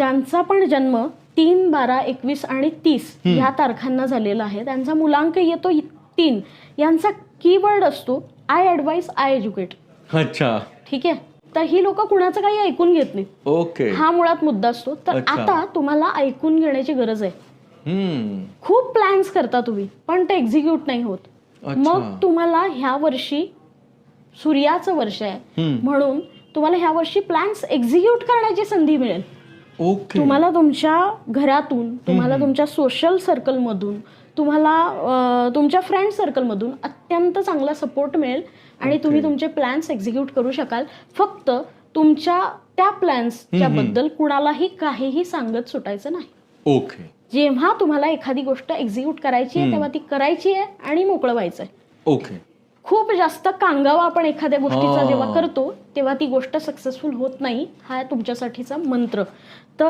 ज्यांचा पण जन्म तीन बारा एकवीस आणि तीस ह्या तारखांना झालेला आहे. त्यांचा मुलांक येतो तीन. यांचा कीवर्ड असतो आय ॲडवाईस आय एज्युकेट अच्छा. ठीक आहे? तर ही लोक कुणाचं काही ऐकून घेत नाही ओके. हा मुळात मुद्दा असतो. तर. आता तुम्हाला ऐकून घेण्याची गरज आहे. खूप प्लॅन्स करता तुम्ही पण ते एक्झिक्यूट नाही होत. मग तुम्हाला ह्या वर्षी सूर्याचं वर्ष आहे. म्हणून तुम्हाला ह्या वर्षी प्लॅन्स एक्झिक्यूट करण्याची संधी मिळेल. ओके तुम्हाला तुमच्या घरातून तुम्हाला तुमच्या सोशल सर्कलमधून तुम्हाला तुमच्या फ्रेंड सर्कलमधून अत्यंत चांगला सपोर्ट मिळेल आणि तुम्ही तुमचे प्लॅन्स एक्झिक्यूट करू शकाल. फक्त तुमच्या त्या प्लॅन्सच्या बद्दल कुणालाही काहीही सांगत सुटायचं नाही. ओके जेव्हा तुम्हाला एखादी गोष्ट एक्झिक्यूट करायची आहे तेव्हा ती करायची आहे आणि मोकळं व्हायचं आहे ओके खूप जास्त कांगावा आपण एखाद्या गोष्टीचा. जेव्हा करतो तेव्हा ती गोष्ट सक्सेसफुल होत नाही हा तुमच्यासाठीचा मंत्र तर